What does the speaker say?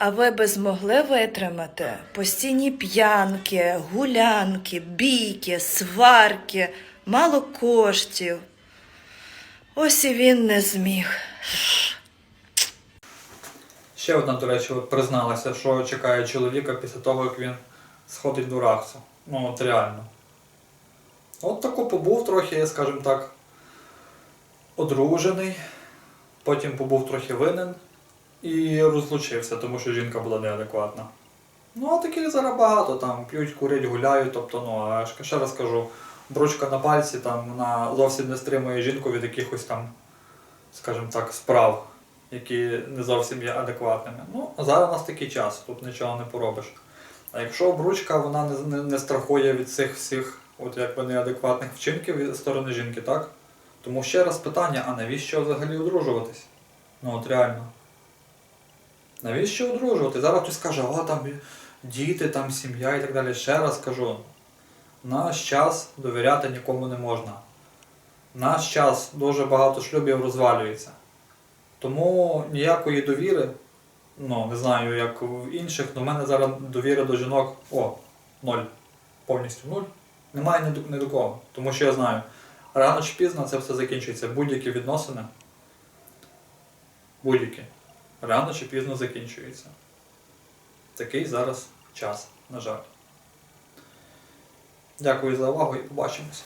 А ви би змогли витримати постійні п'янки, гулянки, бійки, сварки, мало коштів. Ось і він не зміг. Ще одна, до речі, призналася, що чекає чоловіка після того, як він сходить до рахсу. Ну, от реально. От тако побув трохи, скажімо так, одружений, потім побув трохи винен і розлучився, тому що жінка була неадекватна. Ну, а таких зараз багато там п'ють, курять, гуляють. Тобто, ну, а ще раз кажу, бручка на пальці там вона зовсім не стримує жінку від якихось там, скажімо так, справ, які не зовсім є адекватними. Ну, а зараз у нас такий час, тут нічого не поробиш. А якщо обручка вона не, не, не страхує від цих всіх от якби неадекватних вчинків від сторони жінки, так? Тому ще раз питання, а навіщо взагалі одружуватись? Ну от реально. Навіщо одружувати? Зараз хтось скаже, о, там діти, там сім'я і так далі. Ще раз кажу, наш час довіряти нікому не можна. Наш час дуже багато шлюбів розвалюється. Тому ніякої довіри, ну не знаю, як в інших, але в мене зараз довіри до жінок о, ноль. Повністю нуль. Немає ні до, ні до кого. Тому що я знаю, рано чи пізно це все закінчується. Будь-які відносини. Будь-які. Рано чи пізно закінчується. Такий зараз час, на жаль. Дякую за увагу і побачимось.